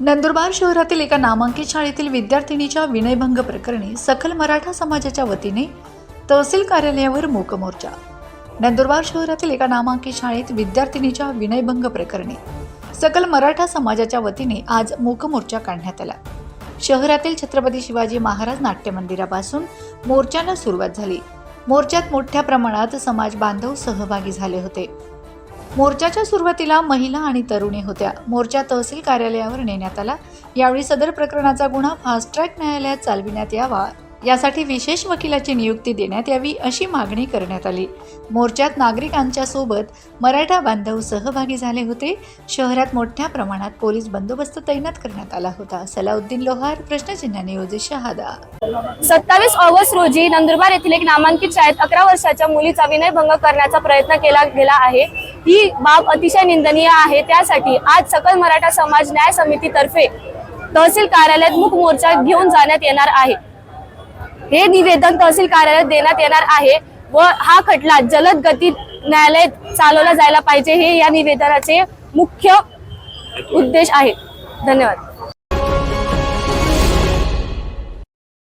नंदुरबार शहरातील एका नामांकित शाळेतील विद्यार्थिनीच्या विनयभंग प्रकरणी सखल मराठा समाजाच्या वतीने तहसील कार्यालयावर मूक मोर्चा नंदुरबार शहरातील एका नामांकित शाळेत विद्यार्थिनीच्या विनयभंग प्रकरणी सकल मराठा समाजाच्या वतीने आज मूक मोर्चा काढण्यात आला. शहरातील छत्रपती शिवाजी महाराज नाट्य मंदिरापासून मोर्चाला सुरुवात झाली. मोर्चात मोठ्या प्रमाणात समाज बांधव सहभागी झाले होते. मोर्चाच्या सुरुवातीला महिला आणि तरुणी होत्या. मोर्चा तहसील कार्यालयावर नेण्यात आला. यावेळी सदर प्रकरणाचा गुन्हा फास्ट ट्रॅक न्यायालयात चालविण्यात यावा. यासाठी विशेष वकिलाची नियुक्ती देण्यात यावी अशी मागणी करण्यात आली. मोर्चात नागरिकांच्या सोबत मराठा बांधव सहभागी झाले होते. शहरात मोठ्या प्रमाणात पोलीस बंदोबस्त तैनात करण्यात आला होता. सलाउद्दीन लोहार प्रश्नचिन्ह न्यूज शहादा. सत्तावीस ऑगस्ट रोजी नंदुरबार येथील एक नामांकित शाळेत अकरा वर्षाच्या मुलीचा विनयभंग करण्याचा प्रयत्न केला गेला आहे. ही बाब अतिशय निंदनीय आहे. त्यासाठी आज सकल मराठा समाज न्याय समितीतर्फे तहसील कार्यालयात मुख मोर्चा घेऊन जाण्यात येणार आहे. हे निवेदन तहसील कार्यालयात देण्यात येणार आहे व हा खटला जलद गतीत न्यायालयात चालवला जायला पाहिजे हे या निवेदनाचे मुख्य उद्देश आहे. धन्यवाद.